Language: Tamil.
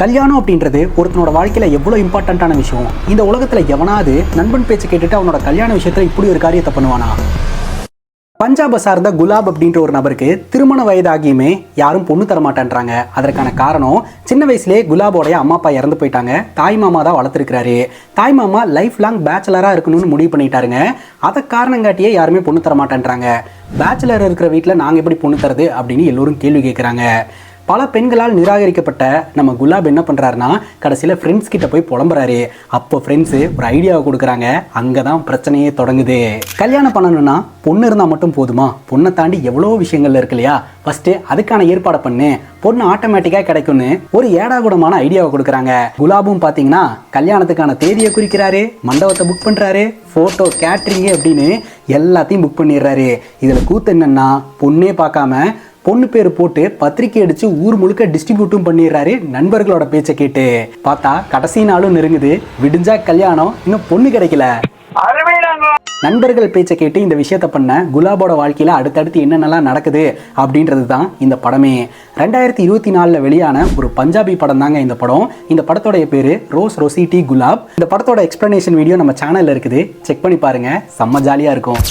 கல்யாணம் அப்படின்றது ஒருத்தனோட வாழ்க்கையில் எவ்வளோ இம்பார்ட்டண்ட்டான விஷயம்? இந்த உலகத்தில் எவனாவது நண்பன் பேச்சு கேட்டுட்டு அவனோட கல்யாண விஷயத்தில் இப்படி ஒரு காரியத்தை பண்ணுவானா? பஞ்சாபை சார்ந்த குலாப் அப்படின்ற ஒரு நபருக்கு திருமண வயதாகியுமே யாரும் பொண்ணு தர மாட்டேன்றாங்க அதற்கான காரணம் சின்ன வயசுலேயே குலாபோடைய அம்மா அப்பா இறந்து போயிட்டாங்க. தாய் மாமா தான் வளர்த்துருக்கிறாரு. தாய் மாமா லைஃப் லாங் பேச்சுலராக இருக்கணும்னு முடிவு பண்ணிட்டாருங்க. அதை காரணங்காட்டியே யாருமே பொண்ணு தர மாட்டேன்றாங்க பேச்சுலர் இருக்கிற வீட்டில் நாங்கள் எப்படி பொண்ணு தரது அப்படின்னு எல்லோரும் கேள்வி கேட்குறாங்க பல பெண்களால் நிராகரிக்கப்பட்ட நம்ம குலாப் என்ன பண்ணுறாருனா கடைசியில் ஃப்ரெண்ட்ஸ் கிட்ட போய் புலம்புறாரு. அப்போ ஃப்ரெண்ட்ஸு ஒரு ஐடியாவை கொடுக்குறாங்க. அங்கே தான் பிரச்சனையே தொடங்குது. கல்யாணம் பண்ணணும்னா பொண்ணு இருந்தால் மட்டும் போதுமா? பொண்ணை தாண்டி எவ்வளோ விஷயங்கள் இருக்கு இல்லையா? ஃபஸ்ட்டு அதுக்கான ஏற்பாடை பண்ணு. பொண்ணு ஆட்டோமேட்டிக்காக கிடைக்கும்னு ஒரு ஏடாகுடமான ஐடியாவை கொடுக்குறாங்க. குலாபும் பார்த்தீங்கன்னா கல்யாணத்துக்கான தேதியை குறிக்கிறாரு. மண்டபத்தை புக் பண்ணுறாரு ஃபோட்டோ கேட்ரிங்கு அப்படின்னு எல்லாத்தையும் புக் பண்ணிடுறாரு. இதில் கூத்து என்னென்னா பொண்ணே பார்க்காம பொண்ணு பேர் போட்டு பத்திரிக்கை அடிச்சு ஊர் முழுக்க டிஸ்ட்ரிபியூட்டும் பண்ணிடுறாரு நண்பர்களோட பேச்சை கேட்டு. பார்த்தா கடைசி நாளும் நெருங்குது. விடிஞ்சா கல்யாணம் இன்னும் பொண்ணு கிடைக்கல. நண்பர்கள் பேச்சை கேட்டு இந்த விஷயத்த பண்ண குலாபோட வாழ்க்கையில அடுத்தடுத்து என்னென்னலாம் நடக்குது அப்படின்றது தான் இந்த படமே. ரெண்டாயிரத்தி இருபத்தி நாலில் வெளியான ஒரு பஞ்சாபி படம் தாங்க இந்த படம். இந்த படத்தோடைய பேரு ரோஸ் ரொசிட்டி குலாப். இந்த படத்தோட எக்ஸ்பிளனேஷன் வீடியோ நம்ம சேனல்ல இருக்குது. செக் பண்ணி பாருங்க. செம்ம ஜாலியா இருக்கும்.